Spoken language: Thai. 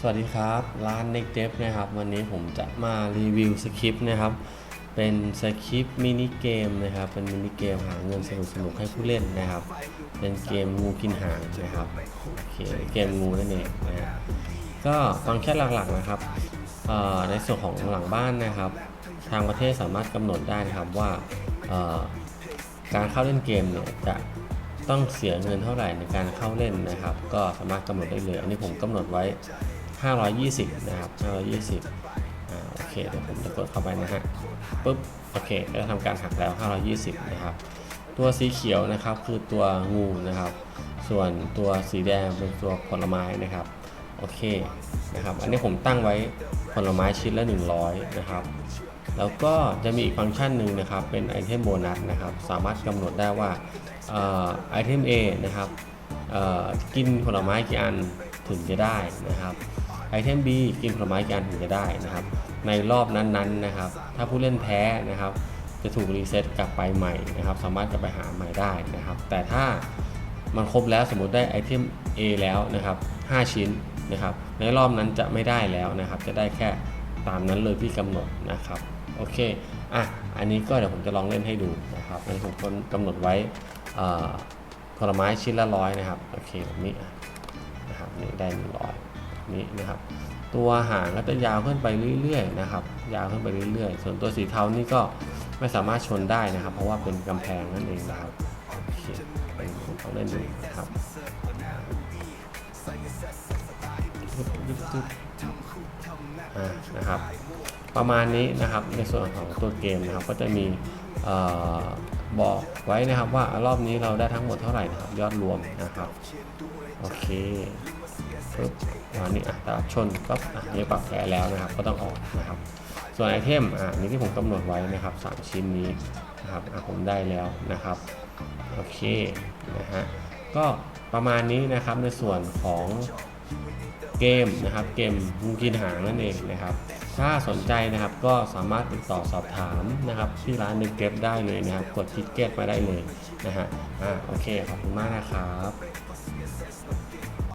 สวัสดีครับร้าน Next d e v นะครับ วันนี้ผมจะมารีวิวสคริปต์นะครับ เป็นสคริปต์มินิเกมนะครับ เป็นมินิเกมหาเงินสนุกๆให้ผู้เล่นนะครับ เป็นเกมงูกินหางนะครับเเกมงูนั่นเองนะฮะก็ฟังก์ชันหลักๆนะครับในส่วนของหลังบ้านนะครับ ทางประเทศสามารถกำหนดได้นะครับว่าการเข้าเล่นเกมเนี่ยจะต้องเสียเงินเท่าไหร่ในการเข้าเล่นนะครับ ก็สามารถกำหนดได้เลย อันนี้ผมกำหนดไว้ 520 นะครับ 520อ่าโอเคเดี๋ยวผมจะกดเข้าไปนะฮะปุ๊บโอเคก็ทำการหักแล้ว 520 นะครับ ตัวสีเขียวนะครับคือตัวงูนะครับ ส่วนตัวสีแดงเป็นตัวผลไม้นะครับโอเคนะครับ อันนี้ผมตั้งไว้ผลไม้ชิ้นละ 100 นะครับ แล้วก็จะมีอีกฟังก์ชันหนึ่งนะครับ เป็นไอเทมโบนัสนะครับ สามารถกำหนดได้ว่าไอเทม A นะครับกินผลไม้กี่อันถึงจะได้นะครับ ไอเทม B กินผลไม้กี่อันถึงจะได้นะครับ ในรอบนั้นๆนะครับ ถ้าผู้เล่นแพ้นะครับ จะถูกรีเซ็ตกลับไปใหม่นะครับ สามารถกลับไปหาใหม่ได้นะครับ แต่ถ้ามันครบแล้วสมมติได้ไอเทม A แล้วนะครับ 5 ชิ้นนะครับ ในรอบนั้นจะไม่ได้แล้วนะครับ จะได้แค่ตามนั้นเลยที่กำหนดนะครับ โอเค อะ อันนี้ก็เดี๋ยวผมจะลองเล่นให้ดูนะครับในผมกำหนดไว้ผลไม้ชิ้นละร้อยนะครับ โอเคแบบนี้อ่นะครับนี่ได้หนึ่งร้อย นี้นะครับ ตัวหางก็จะยาวขึ้นไปเรื่อยๆนะครับ ยาวขึ้นไปเรื่อยๆ ส่วนตัวสีเทานี่ก็ไม่สามารถชนได้นะครับ เพราะว่าเป็นกำแพงนั่นเองนะครับโอเคเป็นเขาเล่นดูนะครับอ่านะครับ ประมาณนี้นะครับในส่วนของตัวเกมนะครับ ก็จะมีออบอกไว้นะครับว่ารอบนี้เราได้ทั้งหมดเท่าไหร่นะครับ ยอดรวมนะครับ โอเค ปึ๊บอันนี้อะตาชนปั๊บอะนี่ปรับแผลแล้วนะครับ ก็ต้องออกนะครับ ส่วนไอเทมอะนนี้ที่ผมกำหนดไว้นะครับสามชิ้นนี้นะครับอะผมได้แล้วนะครับโอเคนะฮะก็ประมาณนี้นะครับในส่วนของเกมนะครับเกมงูกินหางนั่นเองนะครับ ถ้าสนใจนะครับก็สามารถติดต่อสอบถามนะครับที่ร้านนึกเก็บได้เลยนะครับ กดทิกเก็ตมาได้เลยนะฮะอ่าโอเคขอบคุณมากนะครับ